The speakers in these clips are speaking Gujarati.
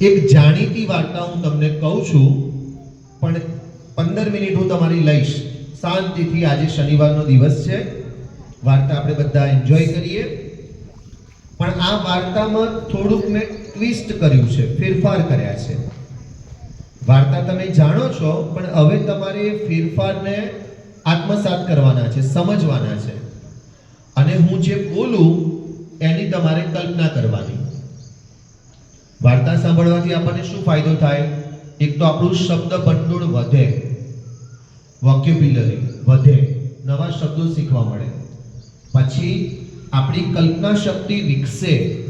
એક જાણીતી વાર્તા હું તમને કહું છું, પણ પંદર મિનિટ હું તમારી લઈશ. શાંતિથી આજે શનિવારનો દિવસ છે. વાર્તા આપણે બધા એન્જોય કરીએ. પણ આ વાર્તામાં થોડુંક મેં ટ્વિસ્ટ કર્યું છે, ફેરફાર કર્યા છે. વાર્તા તમે જાણો છો, પણ હવે તમારે ફેરફારને આત્મસાત કરવાના છે, સમજવાના છે. અને હું જે બોલું, એની તમારે કલ્પના કરવાની. વાર્તા સાંભળવાથી આપણને શું ફાયદો થાય? એક તો આપણું શબ્દ ભંડોળ વધે વોક્યુબ્યુલરી વધે, નવા શબ્દો શીખવા મળે. પછી આપણી કલ્પના શક્તિ વિકસે.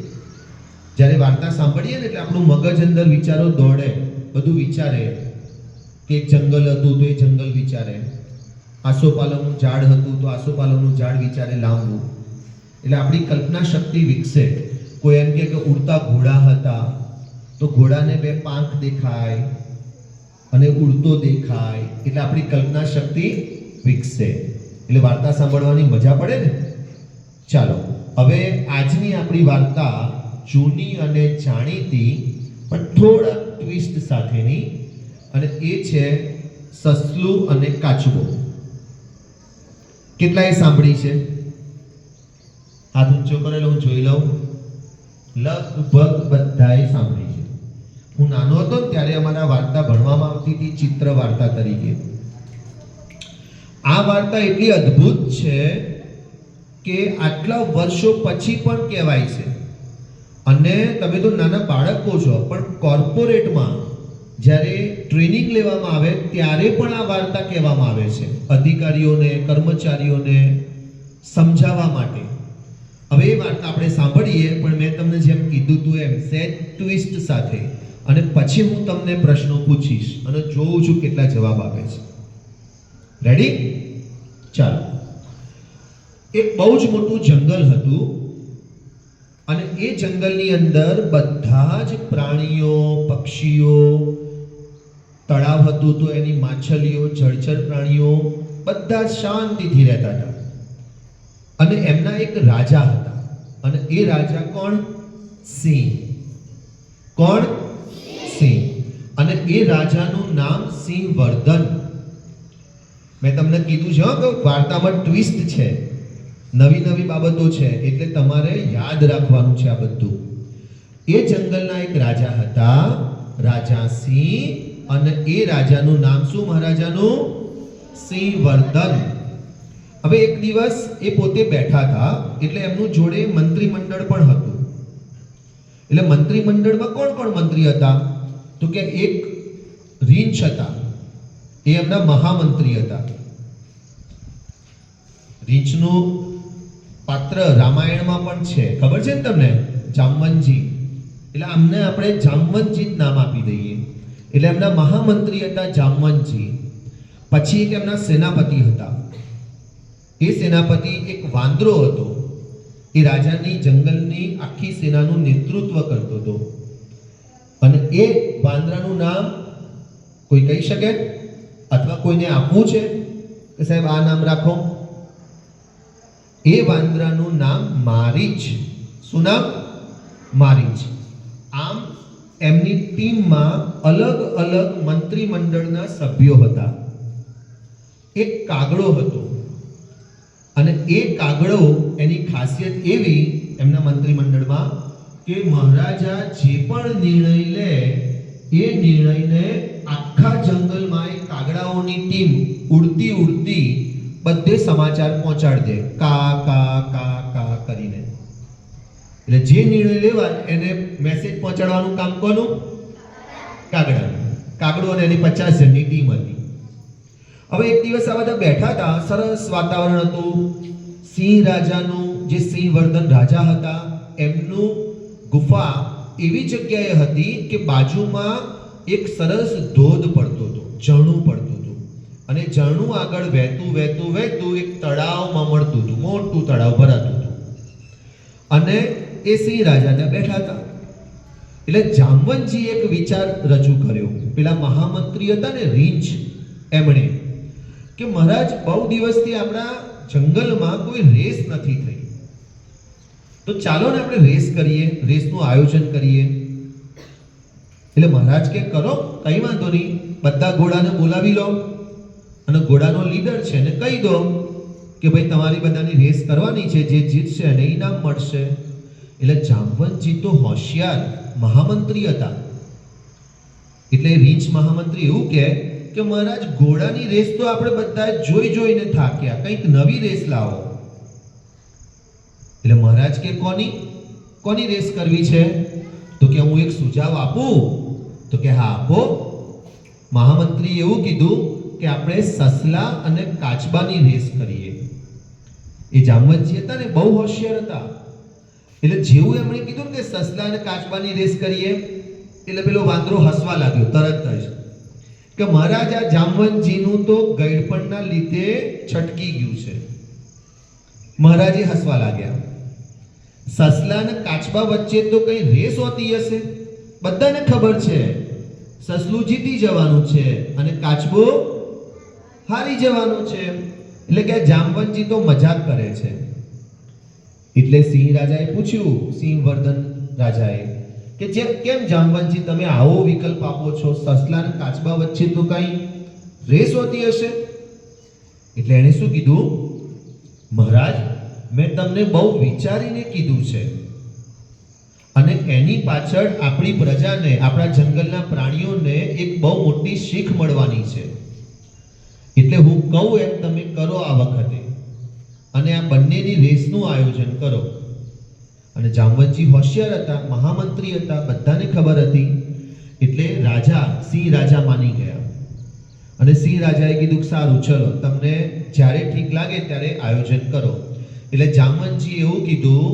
જ્યારે વાર્તા સાંભળીએ ને એટલે આપણું મગજ અંદર વિચારો દોડે, બધું વિચારે. કે જંગલ હતું તો એ જંગલ વિચારે. આસોપાલવનું ઝાડ હતું તો આસોપાલવનું ઝાડ વિચારે લાંબુ. એટલે આપણી કલ્પના શક્તિ વિકસે. કોઈ એમ કે ઉડતા ઘોડા હતા તો ઘોડાને બે પાંખ દેખાય અને ઉડતો દેખાય એટલે આપણી કલ્પના શક્તિ વિકસે. એટલે વાર્તા સાંભળવાની મજા પડે ને? ચાલો, હવે આજની આપણી વાર્તા જૂની અને જાણીતી, પણ થોડા ટ્વિસ્ટ સાથેની અને એ છે સસલું અને કાચબો. કેટલાય સાંભળી છે? હાથ ઊંચો કરેલો, હું જોઈ લઉં. લગભગ બધાએ સાંભળી. હું નાનો હતો ત્યારે અમારા વાર્તા ભણવામાં આવતી હતી, ચિત્ર વાર્તા તરીકે. આ વાર્તા એટલી અદ્ભુત છે કે આટલા વર્ષો પછી પણ કહેવાય છે. અને તમે તો નાના બાળકો છો, પણ કોર્પોરેટમાં જ્યારે ટ્રેનિંગ લેવામાં આવે ત્યારે પણ આ વાર્તા કહેવામાં આવે છે. અધિકારીઓને, કર્મચારીઓને સમજાવવા માટે. હવે એ વાર્તા આપણે સાંભળીએ, પણ મેં તમને જેમ કીધું હતું એમ, સેટ ટ્વિસ્ટ સાથે. અને પછી હું તમને પ્રશ્નો પૂછીશ અને જોઉં છું કેટલા જવાબ આપે છે. રેડી ચાલો. એક બહુ જ મોટું જંગલ હતું અને એ જંગલની અંદર બધા જ પ્રાણીઓ, પક્ષીઓ, તળાવ હતું તો એની માછલીઓ, જળચર પ્રાણીઓ બધા શાંતિથી રહેતા હતા. અને એમના એક રાજા હતા. અને એ રાજા કોણ? સિંહ. કોણ? સિંહ અને એ રાજાનું નામ સિંહ વર્ધન મેં તમને કીધું છે કે વાર્તામાં ટ્વિસ્ટ છે. નવી નવી બાબતો છે, એટલે તમારે યાદ રાખવાનું છે આ બધું. એ જંગલના એક રાજા હતા, રાજા સિંહ, અને એ રાજાનું નામ શું મહારાજાનું? સિંહ વર્ધન હવે એક દિવસ એ પોતે બેઠા હતા, એટલે એમનું જોડે મંત્રીમંડળ પણ હતું. એટલે મંત્રીમંડળમાં કોણ કોણ મંત્રી હતા? તો કે એક રીંછ હતા. એ એમના મહામંત્રી હતા. રીંછનું પાત્ર રામાયણમાં પણ છે. ખબર છે ને તમને? જામવનજી. એટલે અમને આપણે જામવનજી નામ આપી દઈએ. એટલે એમના મહામંત્રી હતા જામવનજી. પછી એક એમના સેનાપતિ હતા. એ સેનાપતિ એક વાંદરો હતો. એ રાજાની જંગલની આખી સેનાનું નેતૃત્વ કરતો હતો. એ વાંદરાનું નામ કોઈ કહી શકે? અથવા કોઈને આપવું છે? કે સાહેબ, આ નામ રાખો. એ વાંદરાનું નામ મારીચ. શું નામ? મારીચ. આમ એમની ટીમમાં અલગ અલગ મંત્રીમંડળના સભ્યો હતા. એક કાગડો હતો. અને એ કાગડો એની ખાસિયત એવી, એમના મંત્રીમંડળમાં કે મહારાજા જે પણ નિર્ણય લે, એ નિર્ણયને આખા જંગલમાં એ કાગડાઓની ટીમ ઉડતી ઉડતી બધે સમાચાર પહોંચાડી દે. કા કા કા કા કરીને. એટલે જે નિર્ણય લેવાય, એને મેસેજ પહોંચાડવાનું કામ કોનું? કાગડાનું. કાગડો અને એની પચાસ જણની ટીમ હતી. હવે એક દિવસ આ બધા બેઠા હતા, સરસ વાતાવરણ હતું. સિંહ રાજાનું, જે સિંહવર્ધન રાજા હતા, એમનું ગુફા એવી જગ્યાએ હતી કે બાજુમાં એક સરસ ધોધ પડતો હતો, ઝરણું પડતું હતું. અને ઝરણું આગળ વહેતું વહેતું વહેતું એક તળાવમાં મળતું હતું, મોટું તળાવ ભરાતું હતું. અને એ સિંહ રાજા ત્યાં બેઠા હતા. એટલે જામવંતજી એક વિચાર રજૂ કર્યો. પેલા મહામંત્રી હતા ને રીંછ, એમણે, કે મહારાજ, બહુ દિવસથી આપણા જંગલમાં કોઈ રેસ નથી થઈ. તો ચાલો ને આપણે રેસ કરીએ, રેસનું આયોજન કરીએ. એટલે મહારાજ કે, કરો, કઈ વાંધો નહીં. બધા ઘોડાને બોલાવી લો. અને ઘોડાનો લીડર છે ને કહી દો કે, ભાઈ, તમારી બધાની રેસ કરવાની છે, જે જીતશે એને ઇનામ મળશે. એટલે જામવંતજી તો હોશિયાર, મહામંત્રી હતા. એટલે રીંચ મહામંત્રી એવું કહે કે, મહારાજ, ઘોડાની રેસ તો આપણે બધા જોઈ જોઈને થાક્યા. કંઈક નવી રેસ લાવો. એટલે મહારાજ કે, કોની કોની રેસ કરવી છે? તો કે, હું એક સુઝાવ આપું. તો કે, હા, આપો. મહામંત્રી એવું કીધું કે, આપણે સસલા અને કાચબાની રેસ કરીએ. એ જામવંતજી હતા ને બહુ હોશિયાર હતા. એટલે જેવું એમણે કીધું કે, સસલા અને કાચબાની રેસ કરીએ, એટલે પેલો વાંદરો હસવા લાગ્યો, તરત જ. કે, મહારાજ, આ જામવંતજીનું તો ગઈડપણના લીધે છટકી ગયું છે. મહારાજે હસવા લાગ્યા. સસલા અને કાચબા વચ્ચે તો કઈ રેસ હોતી હશે? બધાને ખબર છે. સસલું જીતી જવાનું છે અને કાચબો હારી જવાનું છે. એટલે કે જામવંતજી તો મજાક કરે છે. એટલે સિંહ રાજાએ પૂછ્યું, સિંહવર્ધન રાજાએ, કે જે કેમ જામવંતજી તમે આવો વિકલ્પ આપો છો? સસલા અને કાચબા વચ્ચે તો કઈ રેસ હોતી હશે? એટલે એણે શું કીધું? મહારાજ મેં તમને બહુ વિચારીને કીધું છે. અને એની પાછળ આપણી પ્રજાને, આપણા જંગલના પ્રાણીઓને એક બહુ મોટી શીખ મળવાની છે. એટલે હું કહું એમ તમે કરો આ વખતે. અને આ બંનેની રેસનું આયોજન કરો. અને જામવંતજી હોશિયાર હતા, મહામંત્રી હતા, બધાને ખબર હતી. એટલે રાજા સિંહ રાજા માની ગયા. અને સિંહ રાજાએ કીધું સારું, ચલો, તમને જ્યારે ઠીક લાગે ત્યારે આયોજન કરો. એટલે જામનજી એવું કીધું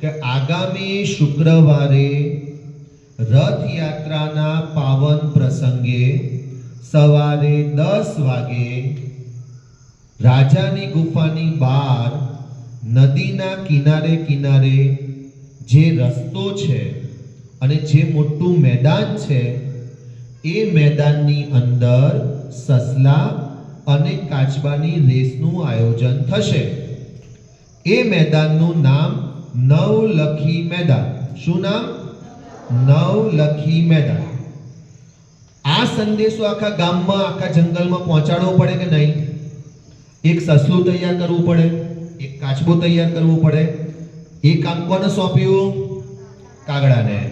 કે આગામી શુક્રવારે રથયાત્રાના પાવન પ્રસંગે સવારે દસ વાગે રાજાની ગુફાની બહાર, નદીના કિનારે કિનારે જે રસ્તો છે અને જે મોટું મેદાન છે, એ મેદાનની અંદર સસલા અને કાચબાની રેસનું આયોજન થશે. એ મેદાનનું નામ નવલખી મેદાન. શું નામ? નવલખી મેદાન. આ સંદેશો આખા ગામમાં, આખા જંગલમાં પહોંચાડવો પડે કે નહીં? એક સસલું તૈયાર કરવું પડે, એક કાચબો તૈયાર કરવું પડે એ કામ કોને સોંપ્યું? કાગડાને.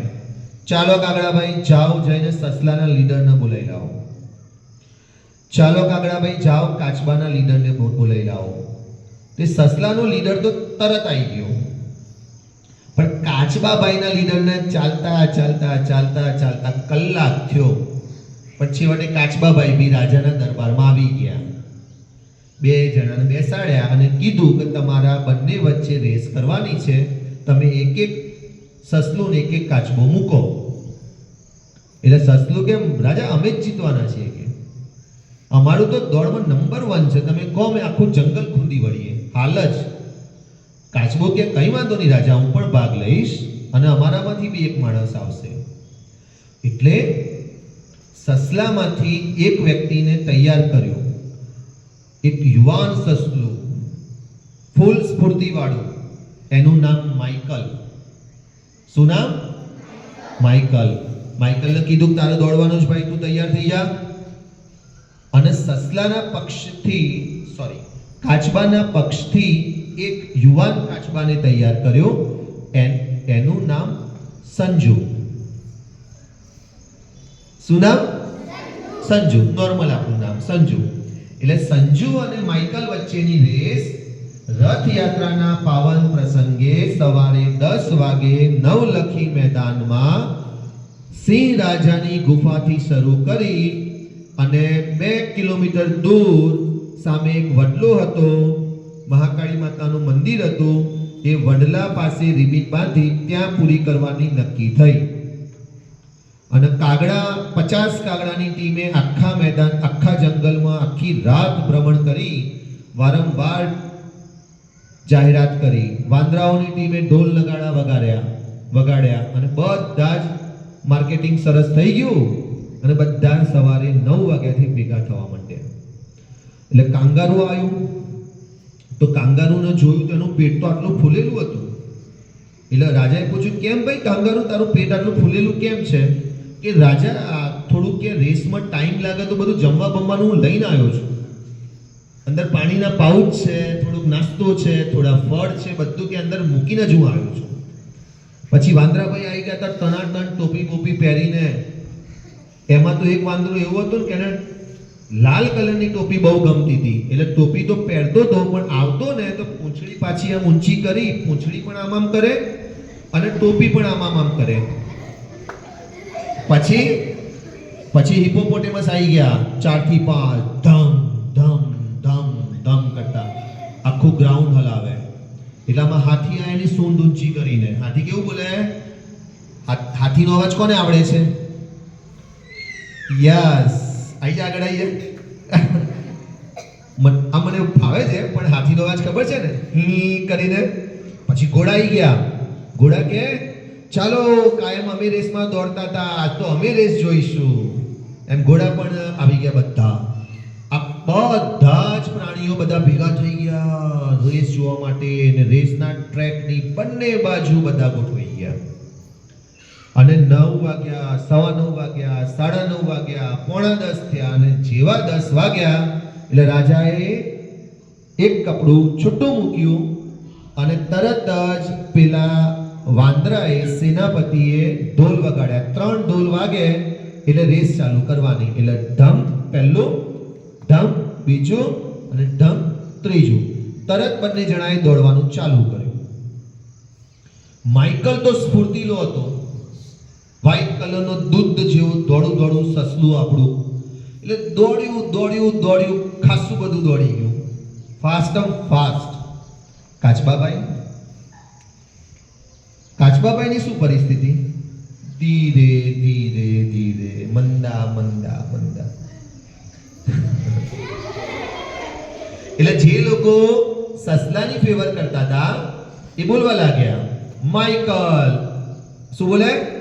ચાલો કાગડાભાઈ, જાઓ જઈને સસલાના લીડરને બોલાવી લાવો. ચાલો કાગડાભાઈ, જાઓ કાચબાના લીડરને બોલાવી લાવો. તે સસલાનો લીડર તો તરત આવી ગયો. પણ કાચબાભાઈના લીડરને ચાલતા ચાલતા ચાલતા ચાલતા કલાક થયો. પણ છેવટે કાચબાભાઈ બી રાજાના દરબારમાં આવી ગયા. બે જણાને બેસાડ્યા અને કીધું કે તમારા બંને વચ્ચે રેસ કરવાની છે. તમે એક એક સસલું એક એક કાચબો મૂકો. એટલે સસલું કેમ? રાજા, અમે જ જીતવાના છીએ કે. અમારું તો દોડમાં નંબર વન છે. તમે કહો મેં આખું જંગલ ખૂંદી વળીએ. હાલ જ. કાચબો કે કઈ વાંધો નહીં રાજા, હું પણ ભાગ લઈશ અને અમારામાંથી બી એક માણસ આવશે. એટલે સસલામાંથી એક વ્યક્તિને તૈયાર કર્યો. એક યુવાન સસલું, ફૂલ સ્ફૂર્તિવાળું. એનું નામ માઇકલ. શું નામ? માઇકલ. માઇકલને કીધું તારે દોડવાનું જ ભાઈ, તું તૈયાર થઈ જા. અને સસલાના પક્ષથી સોરી કાચબાના પક્ષથી એક યુવાન કાચબાને તૈયાર કર્યો એન- નામ સંજુ. શું નામ? સંજુ. નોર્મલ આપણું નામ, સંજુ. એટલે સંજુ અને માઇકલ વચ્ચેની રેસ રથયાત્રાના પાવન પ્રસંગે સવારે દસ વાગે નવલખી મેદાનમાં સિંહ રાજાની ગુફાથી શરૂ કરી અને બે કિલોમીટર દૂર સામે એક વડલો હતો. મહાકાળી માતાનું મંદિર હતું. એ વડલા પાસે રિબીન બાંધી ત્યાં પૂરી કરવાની નક્કી થઈ. અને કાગડા, પચાસ કાગડાની ટીમે આખા મેદાન, આખા જંગલમાં આખી રાત ભ્રમણ કરી વારંવાર જાહેરાત કરી. વાંદરાઓની ટીમે ઢોલ નગાડા વગાડ્યા વગાડ્યા અને બધા જ માર્કેટિંગ સરસ થઈ ગયું. અને બધા સવારે નવ વાગ્યાથી ભેગા થવા માંડ્યા. એટલે કાંગારું આવ્યું. તો કાંગારુને જોયું તો એનું પેટ તો આટલું ફૂલેલું હતું. એટલે રાજાએ પૂછ્યું, કેમ ભાઈ કાંગારુ? તારું પેટ આટલું ફૂલેલું કેમ છે? કે રાજા થોડુંક કે રેસમાં ટાઈમ લાગે તો બધું જમવા બમવાનું હું લઈને આવ્યો છું. અંદર પાણીના પાઉચ છે, થોડુંક નાસ્તો છે, થોડા ફળ છે, બધું કે અંદર મૂકીને જ હું આવ્યો છું. પછી વાંદરાભાઈ આવી ગયા હતા ટનાટન ટોપી બોપી પહેરીને. એમાં તો એક વાંદરો એવો હતો ને કે લાલ કલરની ટોપી બહુ ગમતી હતી. એટલે ટોપી તો પહેરતો હતો પણ આવતો ને તો પૂંછડી પાછી આમ ઊંચી કરી, પૂંછડી પણ આમ આમ કરે અને ટોપી પણ આમ આમ આમ કરે. પછી પછી હિપોપોટેમસ આવી ગયા. ચારથી પાંચ, ધમ ધમ ધમ ધમ કરતા. આખું ગ્રાઉન્ડ હલાવે. એટલામાં હાથી આ એની સૂંઢ ઊંચી કરીને. હાથી કેવું બોલે? હાથીનો અવાજ કોને આવડે છે? યસ આઈ જા આગળ આવી જાય આ મને ફાવે છે, પણ હાથીનો અવાજ ખબર છે ને? હી કરીને પછી ઘોડા આવી ગયા. ઘોડા કે, ચાલો, કાયમ અમે રેસમાં દોડતા હતા, આજ તો અમે રેસ જોઈશું. એમ ઘોડા પણ આવી ગયા બધા. આ બધા જ પ્રાણીઓ બધા ભેગા થઈ ગયા. રેસ જોવા માટે અને રેસના ટ્રેકની બંને બાજુ બધા ગોઠવાઈ ગયા. અને નવ વાગ્યા, સવા નવ વાગ્યા, સાડા નવ વાગ્યા, પોણા દસ થયા અને જેવા દસ વાગ્યા, એટલે રાજાએ એક કપડું છૂટું મૂક્યું અને તરત જ પેલા વાંદરાએ સેનાપતિએ ઢોલ વગાડ્યા. ત્રણ ઢોલ વાગે, એટલે રેસ ચાલુ કરવાની. એટલે ધમ પહેલું, ધમ બીજું અને ધમ ત્રીજું. તરત બંને જણાએ દોડવાનું ચાલુ કર્યું. માઇકલ તો સ્ફૂર્તિલો હતો. વ્હાઈટ કલરનો દૂધ જેવું દોડું દોડું સસલું આપણું. એટલે દોડ્યું દોડ્યું દોડ્યું, ખાસું બધું દોડી ગયું. ફાસ્ટ ફાસ્ટ કાચબાભાઈ કાચબાભાઈની શું પરિસ્થિતિ? ધીરે ધીરે ધીરે. મંદા મંદા મંદા. એટલે જે લોકો સસલાની ફેવર કરતા હતા, એ બોલવા લાગ્યા. માઇકલ શું બોલે?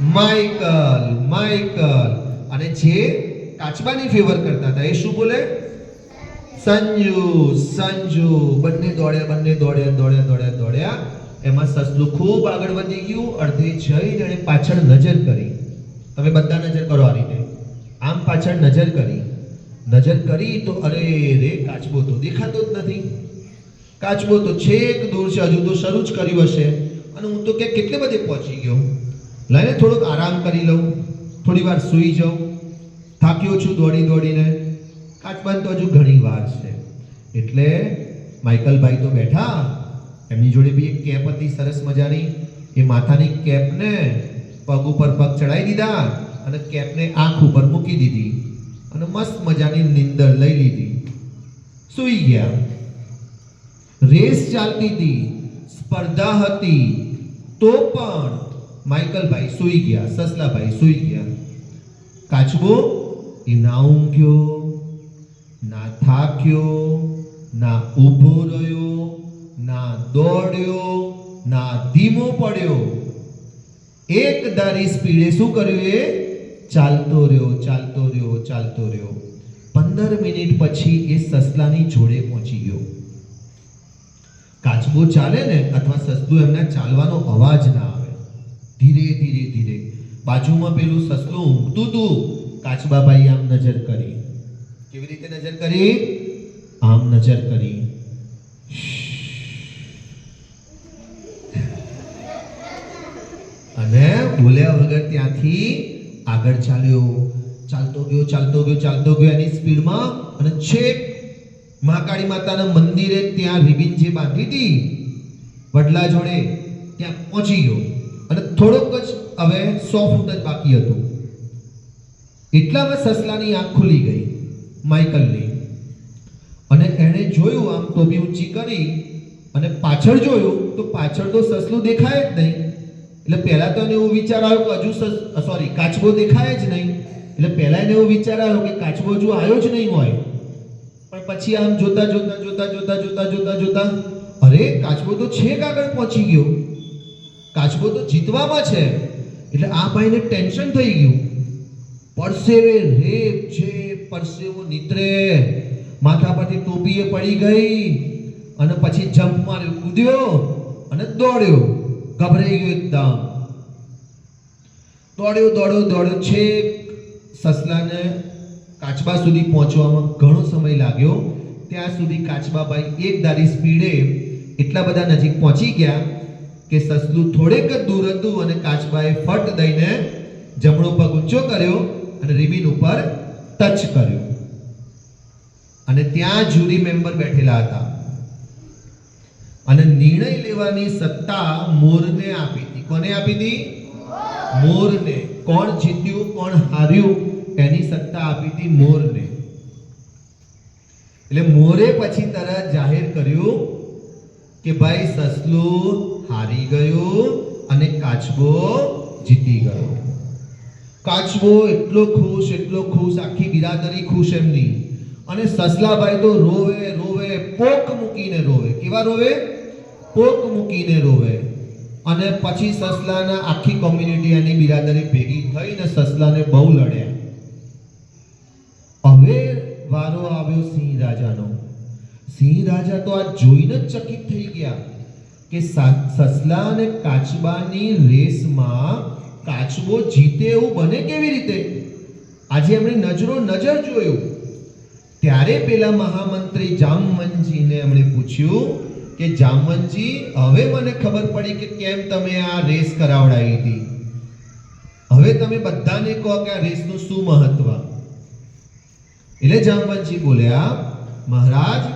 Michael Michael. અને જે કાચબાની ફેવર કરતા હતા, એ શું બોલે? સંજુ સંજુ. બંને દોડ્યા બંને દોડ્યા દોડ્યા દોડ્યા દોડ્યા. એમાં સસલું ખૂબ આગળ વધી ગયું. અડધે જઈને એણે પાછળ નજર કરી. તમે બધા નજર કરો આ રીતે. આમ પાછળ નજર કરી. નજર કરી તો અરે રે, કાચબો તો દેખાતો જ નથી. કાચબો તો છેક દૂર છે, હજુ તો શરૂ જ કર્યું હશે. અને હું તો કે કેટલે બધે પહોંચી ગયો. લઈને થોડોક આરામ કરી લઉં થોડી વાર સૂઈ જાઉં. થાક્યો છું દોડી દોડીને. કાચબાન તો હજુ ઘણી વાર છે. એટલે માઇકલભાઈ તો બેઠા. એમની જોડે બી એક કેપ હતી, સરસ મજાની. એ માથાની કેપને પગ ઉપર પગ ચડાવી દીધા અને કેપને આંખ ઉપર મૂકી દીધી અને મસ્ત મજાની નિંદર લઈ લીધી. સૂઈ ગયા. રેસ ચાલતી હતી, સ્પર્ધા હતી. તો પણ માઇકલભાઈ સૂઈ ગયા, સસલાભાઈ સૂઈ ગયા. કાચબો એ ના ઊંઘ્યો, ના થાક્યો, ના ઊભો રહ્યો, ના દોડ્યો, ના ધીમો પડ્યો. એક ધારી સ્પીડે શું કર્યું એ? ચાલતો રહ્યો ચાલતો રહ્યો ચાલતો રહ્યો. પંદર મિનિટ પછી એ સસલાની જોડે પહોંચી ગયો. કાચબો ચાલે ને અથવા સસલું એમના ચાલવાનો અવાજ ના ધીરે ધીરે ધીરે. બાજુમાં પેલું સસલું ઊંઘતું હતું કાચબાબાઈ આમ નજર કરી. કેવી રીતે નજર કરી? આમ નજર કરી. અને બોલ્યા વગર ત્યાંથી આગળ ચાલ્યો. ચાલતો ગયો ચાલતો ગયો ચાલતો ગયો એની સ્પીડમાં. અને છેક મહાકાળી માતાના મંદિરે ત્યાં રિબિન જે બાંધી હતી, વડલા જોડે ત્યાં પહોંચી ગયો. થોડોક જ હવે સો ફૂટ જ બાકી હતું. એટલામાં સસલાની આંખ ખુલી ગઈ, માઇકલની. અને એણે જોયું આમ તો બી ઊંચી કરી અને પાછળ જોયું તો પાછળ તો સસલું દેખાય જ નહીં. એટલે પહેલાં તો એને એવું વિચાર આવ્યો કે હજુ સોરી કાચબો દેખાય જ નહીં. એટલે પહેલાં એને એવો વિચાર આવ્યો કે કાચબો હજુ આવ્યો જ નહીં હોય. પણ પછી આમ જોતા જોતા જોતા જોતા જોતા જોતા જોતા, અરે, કાચબો તો છેક આગળ પહોંચી ગયો. કાચબો તો જીતવામાં છે. એટલે આ ભાઈને ટેન્શન થઈ ગયું. પરસેવે રેપ છે પરસેવો નીતરે. માથા પરથી ટોપીએ પડી ગઈ અને પછી જમ્પ માર્યો, કૂદ્યો અને દોડ્યો. ગભરાઈ ગયો એકદમ. દોડ્યો દોડ્યો દોડ્યો. છેક સસલાને કાચબા સુધી પહોંચવામાં ઘણો સમય લાગ્યો. ત્યાં સુધી કાચબાભાઈ એક દારી સ્પીડે એટલા બધા નજીક પહોંચી ગયા કે સસલું થોડેક જ દૂર હતું અને કાચબાએ ફટ દઈને જમણો પગ ઊંચો કર્યો અને રિબિન ઉપર ટચ કર્યો. અને ત્યાં જ્યુરી મેમ્બર બેઠેલા હતા. અને નિર્ણય લેવાની સત્તા મોરને આપી હતી. કોને આપી હતી? મોરને. કોણ જીત્યું, કોણ હાર્યું એની સત્તા આપી હતી મોરને. એટલે મોરે પછી તરત જાહેર કર્યું કે ભાઈ, સસલું હારી ગયું અને કાચબો જીતી ગયો. કાચબો એટલો ખુશ એટલો ખુશ, આખી બિરાદરી ખુશ એમની. અને સસલાભાઈ તો રોવે રોવે, પોક મૂકીને રોવે. કેવા રોવે? પોક મૂકીને રોવે. અને પછી સસલાના આખી કોમ્યુનિટી એની બિરાદરી ભેગી થઈને સસલાને બહુ લડ્યા. હવે વારો આવ્યો સિંહ રાજાનો. સિંહ રાજા તો આ જોઈને જ ચકિત થઈ ગયા. કે સસલા અને કાચબાની રેસમાં કાચબો જીતે એવું બને કેવી રીતે? આજે એમણે નજરો નજર જોયું. ત્યારે પેલા મહામંત્રી જામવંતજીને એમણે પૂછ્યું કે, જામવંતજી, હવે મને ખબર પડી કે કેમ તમે આ રેસ કરાવડાવી હતી? હવે તમે બધાને કહો કે આ રેસનું શું મહત્વ? એટલે જામવંતજી બોલ્યા, મહારાજ,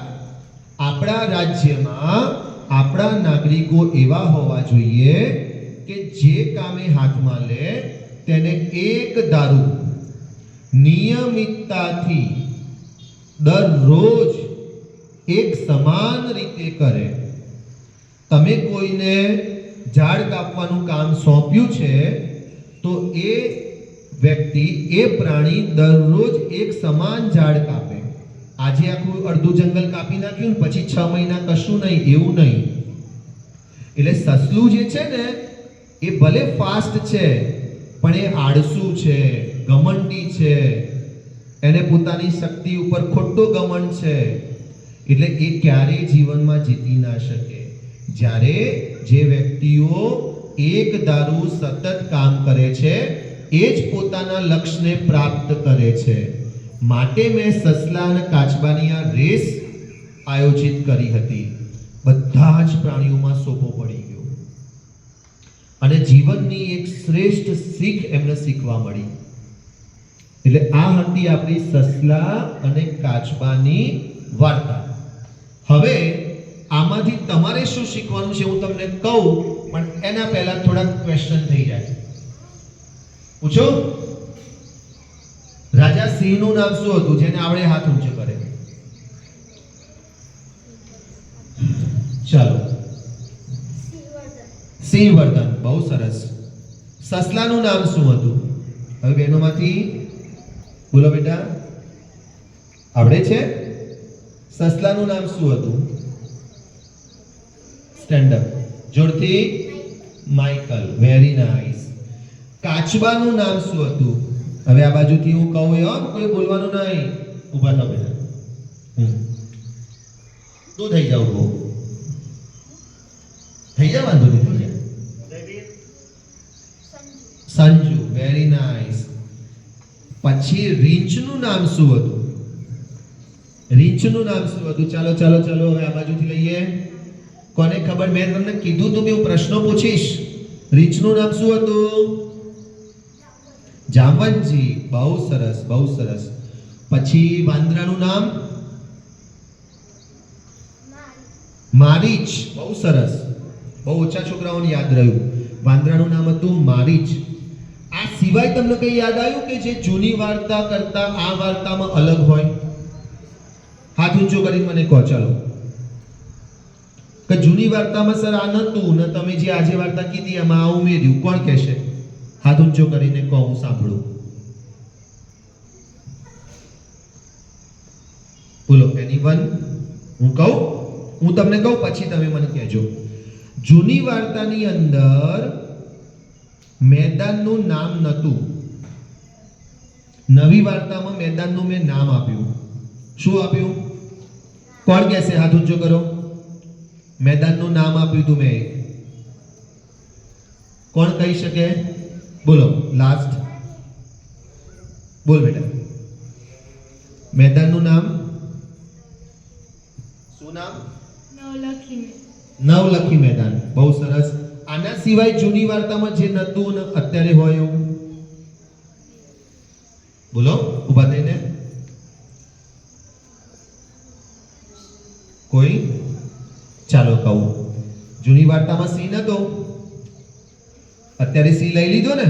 આપણા રાજ્યમાં આપણા નાગરિકો એવા હોવા જોઈએ કે જે કામે હાથમાં લે, તેને એક દારૂ નિયમિતતાથી દરરોજ એક સમાન રીતે કરે. તમે કોઈને ઝાડ કાપવાનું કામ સોંપ્યું છે, તો એ વ્યક્તિ, એ પ્રાણી દરરોજ એક સમાન ઝાડ કાપે. આજે આખું અડધું જંગલ કાપી નાખ્યું પછી છ મહિના કશું નહીં, એવું નહીં. એટલે સસલું જે છે ને, એ ભલે ફાસ્ટ છે, પણ એ આળસુ છે ગમંડી છે. એને પોતાની શક્તિ ઉપર ખોટો ઘમંડ છે. એટલે એ ક્યારેય જીવનમાં જીતી ના શકે. જ્યારે જે વ્યક્તિઓ એક દારૂ સતત કામ કરે છે, એ જ પોતાના લક્ષ્યને પ્રાપ્ત કરે છે. માટે મેં સસલા અને કાચબાની આ રેસ આયોજિત કરી હતી. બધા જ પ્રાણીઓમાં સોપો પડી ગયો. અને જીવનની એક શ્રેષ્ઠ શીખ એમને શીખવા મળી. એટલે આ હતી આપણી સસલા અને કાચબાની વાર્તા. હવે આમાંથી તમારે શું શીખવાનું છે હું તમને કહું, પણ એના પહેલા થોડા ક્વેશ્ચન થઈ જાય. પૂછો? રાજા સિંહનું નામ શું હતું? જેને આપણે હાથ ઊંચો કરે ચાલો. સિંહવર્ધન. બહુ સરસ. સસલાનું નામ શું હતું? હવે બહેનોમાંથી બોલો બેટા. આવડે છે? સસલાનું નામ શું હતું? સ્ટેન્ડ અપ જોરથી. માઇકલ વેરી નાઇસ કાચબાનું નામ શું હતું? હવે આ બાજુથી હું કહું, એ કોઈ બોલવાનું નહીં. ઊભા થો બેટા. તું થઈ જાવ બહુ થઈ જાય વાંધો નહીં, થઈ સંજુ. વેરી નાઇસ પછી રીંચનું નામ શું હતું? રીંચનું નામ શું હતું? ચાલો ચાલો ચાલો, હવે આ બાજુથી લઈએ. કોને ખબર? મેં તમને કીધું તું કે હું પ્રશ્નો પૂછીશ. રીંચનું નામ શું હતું? જામવંતજી બહુ સરસ બહુ સરસ. પછી વાંદરાનું નામ? મારીચ. બહુ સરસ. બહુ ઓછા છોકરાઓને યાદ રહ્યું. વાંદરાનું નામ હતું મારીચ. આ સિવાય તમને કઈ યાદ આવ્યું કે જે જૂની વાર્તા કરતા આ વાર્તામાં અલગ હોય? હાથ ઊંચો કરીને મને કહો, ચાલો. કે જૂની વાર્તામાં, સર, આ નતું ને તમે જે આજે વાર્તા કીધી, એમાં આ ઉમેર્યું. કોણ કહેશે? હાથ ઊંચો કરીને કહો, હું સાંભળું. બોલો એનીવન હું કહું? હું તમને કહું, પછી તમે મને કહેજો. જૂની વાર્તાની અંદર મેદાનનું નામ નહોતું. નવી વાર્તામાં મેદાનનું મેં નામ આપ્યું. શું આપ્યું? કોણ કહેશે હાથ ઊંચો કરો? મેદાનનું નામ આપ્યું તું મેં. કોણ કહી શકે? બોલો લાસ્ટ બોલ બેટા. મેદાનનું નામ? શું નામ? નવલખી નવલખી મેદાન. બહુ સરસ. આના સિવાય જૂની વાર્તામાં જે નતું ને અત્યારે હોય એવું? બોલો ઊભા થઈને. કોઈ? ચાલો કહું. જૂની વાર્તામાં સિંહ નતો? અત્યારે સિંહ લઈ લીધો ને?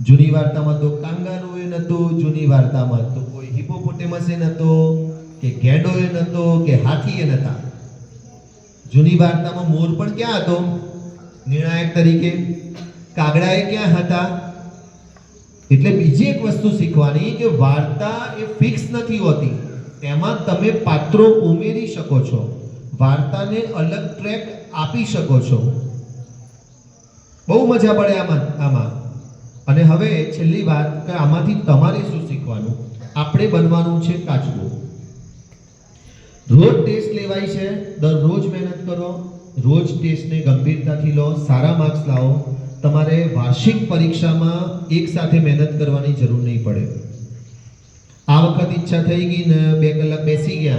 જૂની વાર્તામાં તો કાંગારો એ નતો જૂની વાર્તામાં તો કોઈ હિપોપોટેમસ એ નતો કે ગેંડો એ નતો કે હાથી એ નતા જૂની વાર્તામાં મોર પણ ક્યાં હતો? નિર્ણાયક તરીકે. કાગડા એ ક્યાં હતા? એટલે બીજી એક વસ્તુ શીખવાની કે વાર્તા એ ફિક્સ નથી હોતી. એમાં તમે પાત્રો ઉમેરી શકો છો. વાર્તાને અલગ ટ્રેક આપી શકો છો. બહુ મજા પડે આમાં આમાં. અને હવે છેલ્લી વાત કે આમાંથી તમારે શું શીખવાનું? આપણે બનવાનું છે કાચબો. રોજ ટેસ્ટ લેવાય છે, દરરોજ મહેનત કરો, રોજ ટેસ્ટને ગંભીરતાથી લો, સારા માર્ક્સ લાવો. તમારે વાર્ષિક પરીક્ષામાં એક સાથે મહેનત કરવાની જરૂર નહીં પડે. આ વખત ઈચ્છા થઈ ગઈ ને બે કલાક બેસી ગયા.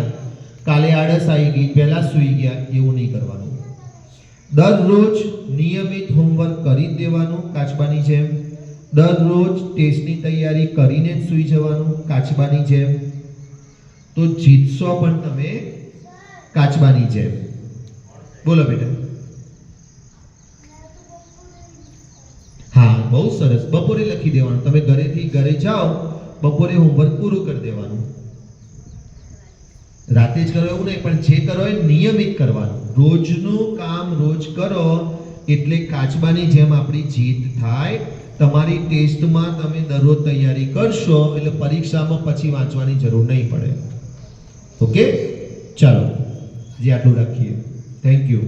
કાલે આળસ આવી ગઈ, પહેલાં સૂઈ ગયા, એવું નહીં કરવાનું. દરરોજ નિયમિત હોમવર્ક કરી દેવાનું કાચબાની જેમ. દરરોજ ટેસ્ટની તૈયારી કરીને જ સૂઈ જવાનું કાચબાની જેમ. તો જીતશો પણ તમે કાચબાની જેમ. બોલો બેટા. હા, બહુ સરસ. બપોરે લખી દેવાનું. તમે ઘરેથી ઘરે જાઓ, બપોરે હોમવર્ક પૂરું કરી દેવાનું. રાતે જ કરો એવું નહીં, પણ જે કરો એ નિયમિત કરવાનું. રોજનું કામ રોજ કરો, એટલે કાચબાની જેમ આપણી જીત થાય. તમારી ટેસ્ટમાં તમે દરરોજ તૈયારી કરશો, એટલે પરીક્ષામાં પછી વાંચવાની જરૂર નહીં પડે. ઓકે? ચાલો, જે આટલું રાખીએ. Thank you